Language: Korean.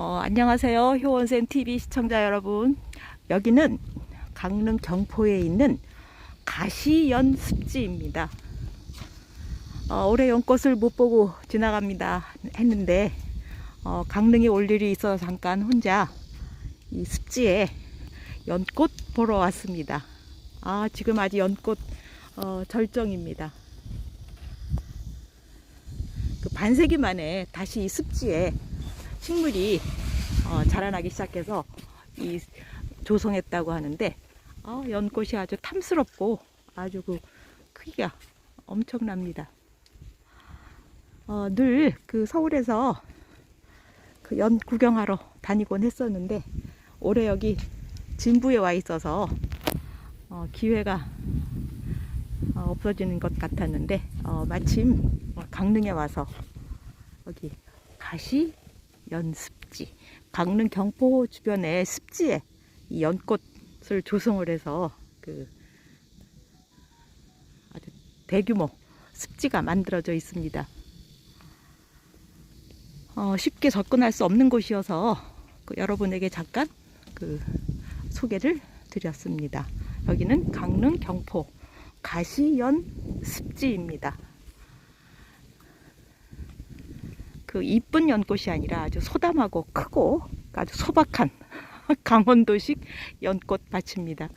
어, 안녕하세요. 효원샘 TV 시청자 여러분. 여기는 강릉 경포에 있는 가시연 습지입니다. 어, 올해 연꽃을 못 보고 지나갑니다 했는데 어, 강릉에 올 일이 있어서 잠깐 혼자 이 습지에 연꽃 보러 왔습니다. 아 지금 아직 연꽃 어, 절정입니다. 그 반세기 만에 다시 이 습지에 식물이 어, 자라나기 시작해서 이 조성했다고 하는데 어, 연꽃이 아주 탐스럽고 아주 그 크기가 엄청납니다. 어, 늘 그 서울에서 그 연 구경하러 다니곤 했었는데 올해 여기 진부에 와 있어서 어, 기회가 어, 없어지는 것 같았는데 어, 마침 어, 강릉에 와서 여기 가시 연습지 강릉 경포 주변의 습지에 이 연꽃을 조성을 해서 그 아주 대규모 습지가 만들어져 있습니다. 어, 쉽게 접근할 수 없는 곳이어서 그 여러분에게 잠깐 그 소개를 드렸습니다. 여기는 강릉 경포 가시연 습지입니다. 그 이쁜 연꽃이 아니라 아주 소담하고 크고 아주 소박한 강원도식 연꽃 밭입니다.